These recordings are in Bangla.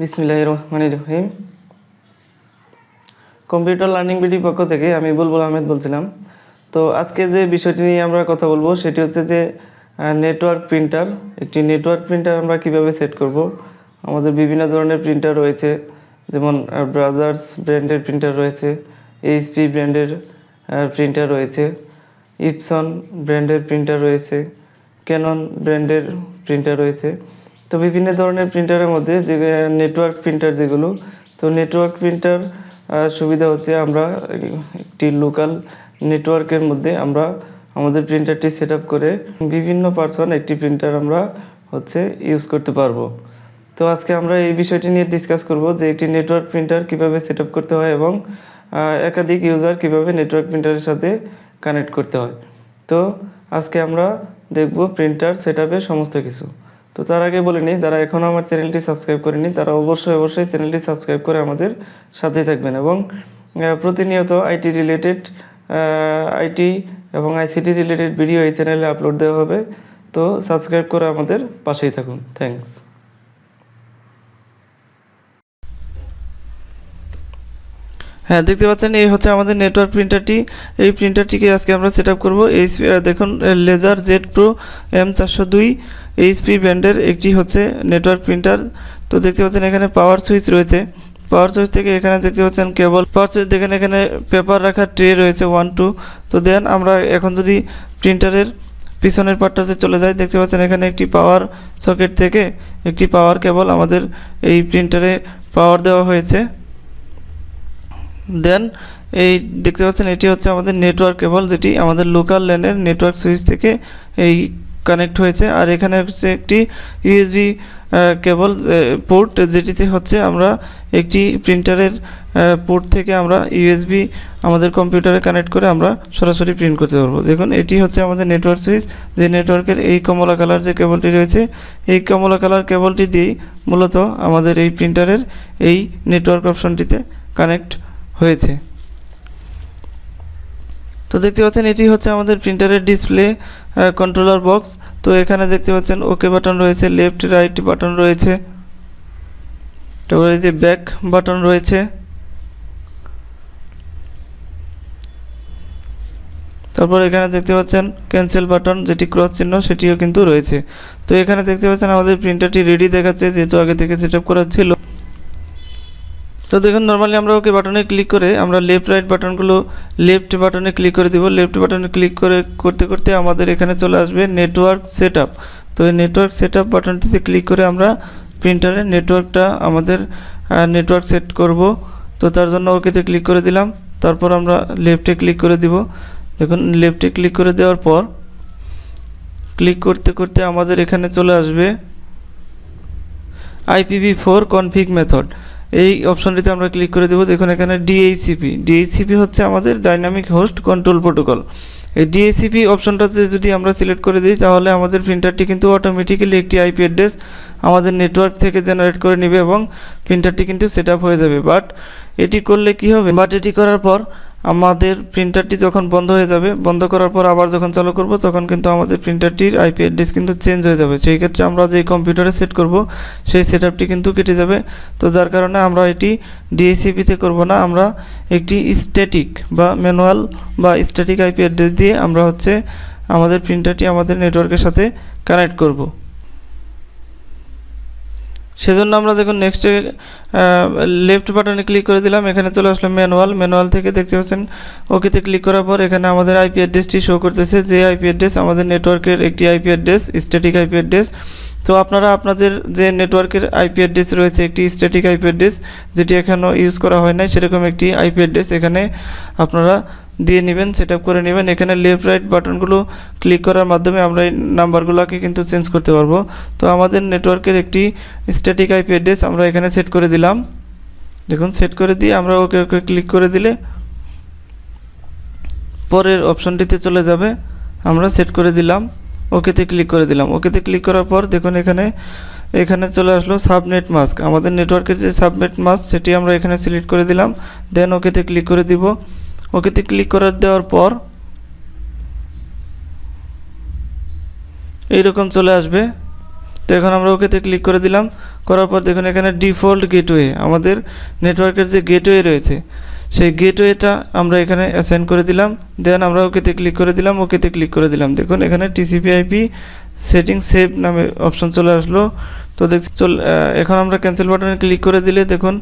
বিসমিল্লাহ কম্পিউটার লার্নিং বিডি পক্ষ থেকে আমি বুলবুল আহমেদ বলছিলাম। তো আজকে যে বিষয়টি নিয়ে আমরা কথা বলব, সেটি হচ্ছে যে নেটওয়ার্ক প্রিন্টার একটি নেটওয়ার্ক প্রিন্টার আমরা কীভাবে সেট করব, আমাদের বিভিন্ন ধরনের প্রিন্টার রয়েছে, যেমন ব্রাজার্স ব্র্যান্ডের প্রিন্টার রয়েছে এইচপি ব্র্যান্ডের প্রিন্টার রয়েছে ইপসন ব্র্যান্ডের প্রিন্টার রয়েছে ক্যানন ব্র্যান্ডের প্রিন্টার রয়েছে। তো বিভিন্ন ধরনের প্রিন্টারের মধ্যে যে নেটওয়ার্ক প্রিন্টার যেগুলো, তো নেটওয়ার্ক প্রিন্টার সুবিধা হচ্ছে আমরা একটি লোকাল নেটওয়ার্কের মধ্যে আমরা আমাদের প্রিন্টারটি সেট করে বিভিন্ন পার্সন একটি প্রিন্টার আমরা হচ্ছে ইউজ করতে পারব। তো আজকে আমরা এই বিষয়টি নিয়ে ডিসকাস করব যে একটি নেটওয়ার্ক প্রিন্টার কীভাবে সেট করতে হয় এবং একাধিক ইউজার কীভাবে নেটওয়ার্ক প্রিন্টারের সাথে কানেক্ট করতে হয়। তো আজকে আমরা দেখব প্রিন্টার সেট সমস্ত কিছু। তো তার আগে বলে নিই, যারা এখনও আমার চ্যানেলটি সাবস্ক্রাইব করেনি তারা অবশ্যই অবশ্যই চ্যানেলটি সাবস্ক্রাইব করে আমাদের সাথে থাকবেন এবং প্রতিনিয়ত আইটি রিলেটেড আইটি এবং আইসিটি রিলেটেড ভিডিও এই চ্যানেলে আপলোড দেওয়া হবে। তো সাবস্ক্রাইব করে আমাদের পাশেই থাকুন। থ্যাঙ্কস হ্যাঁ দেখতে পাচ্ছেন, এই হচ্ছে আমাদের নেটওয়ার্ক প্রিন্টারটি এই প্রিন্টারটিকে আজকে আমরা সেট আপ করব। এই দেখুন লেজার জেড প্রো এম চারশো দুই। এইচপি ব্র্যান্ডের একটি হচ্ছে নেটওয়ার্ক প্রিন্টার তো দেখতে পাচ্ছেন এখানে পাওয়ার সুইচ রয়েছে। পাওয়ার সুইচ থেকে এখানে দেখতে পাচ্ছেন কেবল পাওয়ার সুইচ দেখেন এখানে পেপার রাখার ট্রে রয়েছে ওয়ান টু তো দেন আমরা এখন যদি প্রিন্টারের পিছনের পার্টটাতে চলে যাই, দেখতে পাচ্ছেন এখানে একটি পাওয়ার সকেট থেকে একটি পাওয়ার কেবল আমাদের এই প্রিন্টারে পাওয়ার দেওয়া হয়েছে। দেন এই দেখতে পাচ্ছেন এটি হচ্ছে আমাদের নেটওয়ার্ক কেবল যেটি আমাদের লোকাল ল্যানের নেটওয়ার্ক সুইচ থেকে এই কানেক্ট হয়েছে। আর এখানে হচ্ছে একটি ইউএসবি কেবল পোর্ট যেটিতে হচ্ছে আমরা একটি প্রিন্টারের পোর্ট থেকে আমরা ইউএসবি আমাদের কম্পিউটারে কানেক্ট করে আমরা সরাসরি প্রিন্ট করতে পারব। দেখুন, এটি হচ্ছে আমাদের নেটওয়ার্ক সুইচ যে নেটওয়ার্কের এই কমলা কালার যে কেবলটি রয়েছে, এই কমলা কালার কেবলটি দিয়েই মূলত আমাদের এই প্রিন্টারের এই নেটওয়ার্ক অপশনটিতে কানেক্ট হয়েছে। তো দেখতে পাচ্ছেন এটি হচ্ছে আমাদের প্রিন্টারের ডিসপ্লে কন্ট্রোলার বক্স তো এখানে দেখতে পাচ্ছেন ওকে বাটন রয়েছে লেফট রাইট বাটন রয়েছে। তারপরে যে ব্যাক বাটন রয়েছে। তারপর এখানে দেখতে পাচ্ছেন ক্যান্সেল বাটন যেটি ক্রস চিহ্ন, সেটিও কিন্তু রয়েছে। তো এখানে দেখতে পাচ্ছেন আমাদের প্রিন্টারটি রেডি দেখাচ্ছে, যেহেতু আগে থেকে সেট করা ছিল। তো দেখুন নর্মালি আমরা ওকে বাটনে ক্লিক করে আমরা লেফট রাইট বাটনগুলো লেফট বাটনে ক্লিক করে দিব। লেফট বাটনে ক্লিক করে, করতে করতে আমাদের এখানে চলে আসবে নেটওয়ার্ক সেট তো এই নেটওয়ার্ক সেট আপ বাটনটিতে ক্লিক করে আমরা প্রিন্টারের নেটওয়ার্কটা আমাদের নেটওয়ার্ক সেট করব। তো তার জন্য ওকেতে ক্লিক করে দিলাম। তারপর আমরা লেফটে ক্লিক করে দিব। দেখুন লেফটে ক্লিক করে দেওয়ার পর ক্লিক করতে করতে আমাদের এখানে চলে আসবে আইপিভি ফোর কনফিগ মেথড এই অপশনটিতে আমরা ক্লিক করে দেবো। দেখুন, এখানে D H C P D H C P হচ্ছে আমাদের ডাইনামিক হোস্ট কন্ট্রোল প্রোটোকল এই ডিএসিপি অপশনটাতে যদি আমরা সিলেক্ট করে দিই, তাহলে আমাদের প্রিন্টারটি কিন্তু অটোমেটিক্যালি একটি আইপি অ্যাড্রেস আমাদের নেটওয়ার্ক থেকে জেনারেট করে নেবে এবং প্রিন্টারটি কিন্তু সেট হয়ে যাবে। বাট এটি করলে কি হবে? বাট এটি করার পর আমাদের প্রিন্টারটি যখন বন্ধ হয়ে যাবে, বন্ধ করার পর আবার যখন চালু করব, তখন কিন্তু আমাদের প্রিন্টারটির আইপি অ্যাড্রেস কিন্তু চেঞ্জ হয়ে যাবে। সেই ক্ষেত্রে আমরা যে কম্পিউটারে সেট করব, সেই সেট কিন্তু কেটে যাবে। তো যার কারণে আমরা এটি ডিএসিপিতে করব না, আমরা একটি স্ট্যাটিক বা ম্যানুয়াল বা স্ট্যাটিক আইপি অ্যাড্রেস দিয়ে আমরা হচ্ছে আমাদের প্রিন্টারটি আমাদের নেটওয়ার্কের সাথে কানেক্ট করব। সেজন্য আমরা দেখুন নেক্সটে লেফট বাটনে ক্লিক করে দিলাম, এখানে চলে আসলো ম্যানুয়াল ম্যানুয়াল থেকে দেখতে পাচ্ছেন ওকেতে ক্লিক করার পর এখানে আমাদের আইপি অ্যাড্রেসটি শো করতেছে, যে আইপি অ্যাড্রেস আমাদের নেটওয়ার্কের একটি IP address static IP address তো আপনারা আপনাদের যে নেটওয়ার্কের আইপি অ্যাড্রেস রয়েছে, একটি স্ট্যাটিক আইপি অ্যাড্রেস যেটি এখনও ইউজ করা হয় নাই, সেরকম একটি আইপি অ্যাড্রেস এখানে আপনারা দিয়ে নেবেন সেট করে নেবেন। এখানে লেফট রাইট বাটনগুলো ক্লিক করার মাধ্যমে আমরা এই নাম্বারগুলোকে কিন্তু চেঞ্জ করতে পারব। তো আমাদের নেটওয়ার্কের একটি স্ট্যাটিক আইপি অ্যাড্রেস আমরা এখানে সেট করে দিলাম। দেখুন সেট করে দিয়ে আমরা ওকে ওকে ক্লিক করে দিলে পরের অপশনটিতে চলে যাবে। আমরা সেট করে দিলাম, ওকেতে ক্লিক করে দিলাম। ওকেতে ক্লিক করার পর দেখুন এখানে এখানে চলে আসলো সাবনেট মাস্ক আমাদের নেটওয়ার্কের যে সাবনেট মাস্ক সেটি আমরা এখানে সিলেক্ট করে দিলাম। দেন ওকেতে ক্লিক করে দিব। ওকেতে ক্লিক করে দেওয়ার পর এইরকম চলে আসবে। তো এখন আমরা ওকেতে ক্লিক করে দিলাম। করার পর দেখুন এখানে ডিফল্ট গেটওয়ে আমাদের নেটওয়ার্কের যে গেটওয়ে রয়েছে, সেই গেটওয়েটা আমরা এখানে অ্যাসাইন করে দিলাম। দেন আমরা ওকেতে ক্লিক করে দিলাম, ওকেতে ক্লিক করে দিলাম। দেখুন এখানে টিসিপি আইপি সেটিং সেভ নামে অপশন চলে আসলো। তো দেখ চল এখন আমরা ক্যান্সেল বাটনে ক্লিক করে দিলে দেখুন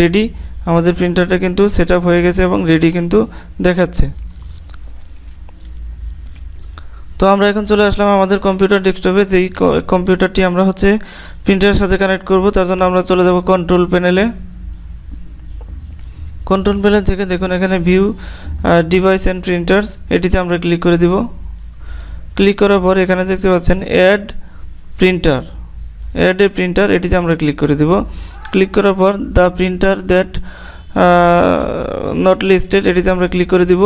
রেডি আমাদের প্রিন্টারটা কিন্তু সেট হয়ে গেছে এবং রেডি কিন্তু দেখাচ্ছে। তো আমরা এখন চলে আসলাম আমাদের কম্পিউটার ডেস্কটপে যেই কম্পিউটারটি আমরা হচ্ছে প্রিন্টারের সাথে কানেক্ট করব, তার জন্য আমরা চলে যাব কন্ট্রোল প্যানেলে কন্ট্রোল প্যানেল থেকে দেখুন এখানে ভিউ ডিভাইস অ্যান্ড প্রিন্টার্স এটিতে আমরা ক্লিক করে দিব। ক্লিক করার পর এখানে দেখতে পাচ্ছেন add printer add a printer এটিতে আমরা ক্লিক করে দিব। ক্লিক করার পর the printer that not listed এটিতে আমরা ক্লিক করে দিব।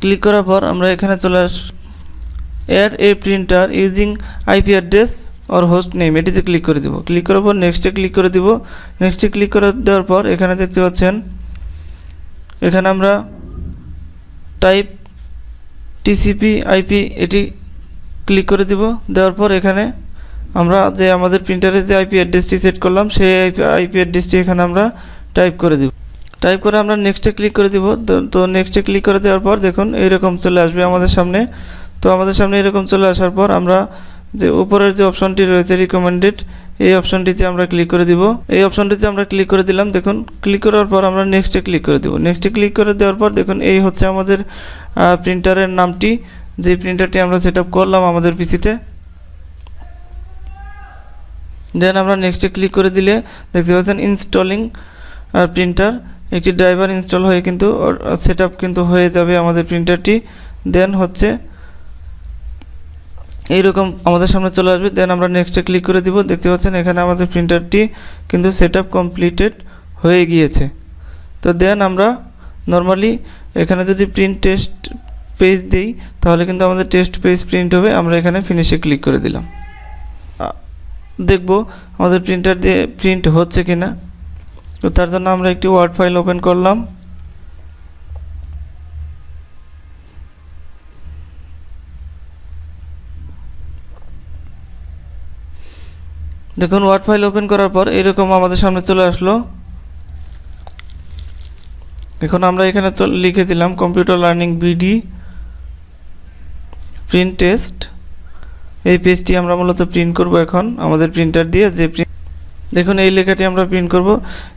ক্লিক করার পর আমরা এখানে চলে আস add a printer using IP address or host name এটিতে ক্লিক করে দেবো। ক্লিক করার পর নেক্সটে ক্লিক করে দিব। নেক্সটে ক্লিক করে দেওয়ার পর এখানে দেখতে পাচ্ছেন, এখানে আমরা টাইপ টিসিপি আইপি এটি ক্লিক করে দিব। দেওয়ার পর এখানে আমরা যে আমাদের প্রিন্টারে যে আইপি অ্যাড্রেসটি সেট করলাম, সেই আইপি অ্যাড্রেসটি এখানে আমরা টাইপ করে দিব। টাইপ করে আমরা নেক্সটে ক্লিক করে দিব। তো- নেক্সটে ক্লিক করে দেওয়ার পর দেখুন, এইরকম চলে আসবে আমাদের সামনে। তো আমাদের সামনে এরকম চলে আসার পর আমরা যে উপরের যে অপশনটি রয়েছে রিকমেন্ডেড এই অপশনটিতে আমরা ক্লিক করে দিব। এই অপশনটিতে আমরা ক্লিক করে দিলাম, দেখুন ক্লিক করার পর আমরা নেক্সটে ক্লিক করে দেবো। নেক্সটে ক্লিক করে দেওয়ার পর দেখুন, এই হচ্ছে আমাদের প্রিন্টারের নামটি। যে প্রিন্টারটি আমরা সেট করলাম আমাদের পিসিতে দেন আমরা নেক্সটে ক্লিক করে দিলে দেখতে পাচ্ছেন ইনস্টলিং প্রিন্টার একটি ড্রাইভার ইনস্টল হয়ে কিন্তু সেট কিন্তু হয়ে যাবে আমাদের প্রিন্টারটি দেন হচ্ছে, এইরকম আমাদের সামনে চলে আসবে। দেন আমরা নেক্সটে ক্লিক করে দিব। দেখতে পাচ্ছেন এখানে আমাদের প্রিন্টারটি কিন্তু সেট কমপ্লিটেড হয়ে গিয়েছে। তো দেন আমরা নর্মালি এখানে যদি প্রিন্ট টেস্ট পেজ দিই, তাহলে কিন্তু আমাদের টেস্ট পেজ প্রিন্ট হবে। আমরা এখানে ফিনিশে ক্লিক করে দিলাম। দেখব আমাদের প্রিন্টার দিয়ে প্রিন্ট হচ্ছে কি না তো তার জন্য আমরা একটি ওয়ার্ড ফাইল ওপেন করলাম। দেখুন ওয়ার্ড ফাইল ওপেন করার পর এরকম আমাদের সামনে চলে আসলো। এখন আমরা এখানে লিখে দিলাম computer learning BD print test এই পেজটি আমরা মূলত প্রিন্ট করব এখন, আমাদের প্রিন্টার দিয়ে যে দেখুন, এই লেখাটি আমরা প্রিন্ট করব।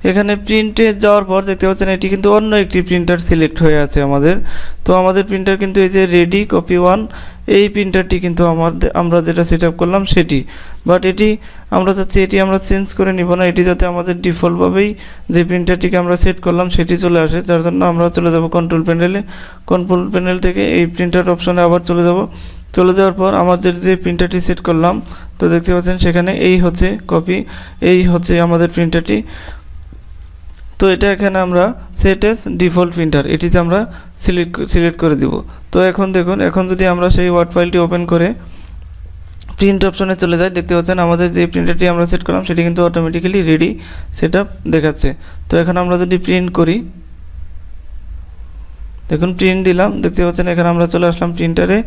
এখানে প্রিন্টে যাওয়ার পর দেখতে পাচ্ছেন, এটি কিন্তু অন্য একটি প্রিন্টার সিলেক্ট হয়ে আছে আমাদের। তো আমাদের প্রিন্টার কিন্তু এই যে রেডি কপি ওয়ান এই প্রিন্টারটি কিন্তু আমাদের আমরা যেটা সেট করলাম সেটি। বাট এটি আমরা চাচ্ছি, এটি আমরা চেঞ্জ করে নিব না। এটি যাতে আমাদের ডিফল্টভাবেই যে প্রিন্টারটিকে আমরা সেট করলাম, সেটি চলে আসে। যার জন্য আমরা চলে যাব কন্ট্রোল প্যানেলে কন্ট্রোল প্যানেল থেকে এই প্রিন্টার অপশনে আবার চলে যাব। চলে যাওয়ার পর আমাদের যে প্রিন্টারটি সেট করলাম, তো দেখতে পাচ্ছেন সেখানে এই হচ্ছে কপি এই হচ্ছে আমাদের প্রিন্টারটি তো এটা এখানে আমরা সেট এস ডিফল্ট প্রিন্টার এটিতে আমরা সিলেক্ট সিলেক্ট করে দিব। তো এখন দেখুন, এখন যদি আমরা সেই ওয়ার্ড ফাইলটি ওপেন করে প্রিন্ট অপশনে চলে যাই, দেখতে পাচ্ছেন আমাদের যে প্রিন্টারটি আমরা সেট করলাম, সেটি কিন্তু অটোমেটিক্যালি রেডি সেট দেখাচ্ছে। তো এখন আমরা যদি প্রিন্ট করি দেখুন প্রিন্ট দিলাম, দেখতে পাচ্ছেন, এখানে আমরা চলে আসলাম প্রিন্টারে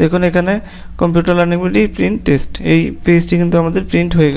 দেখুন, এখানে কম্পিউটার লার্নিং প্রিন্ট টেস্ট এই পেজটি কিন্তু আমাদের প্রিন্ট হয়ে গেল।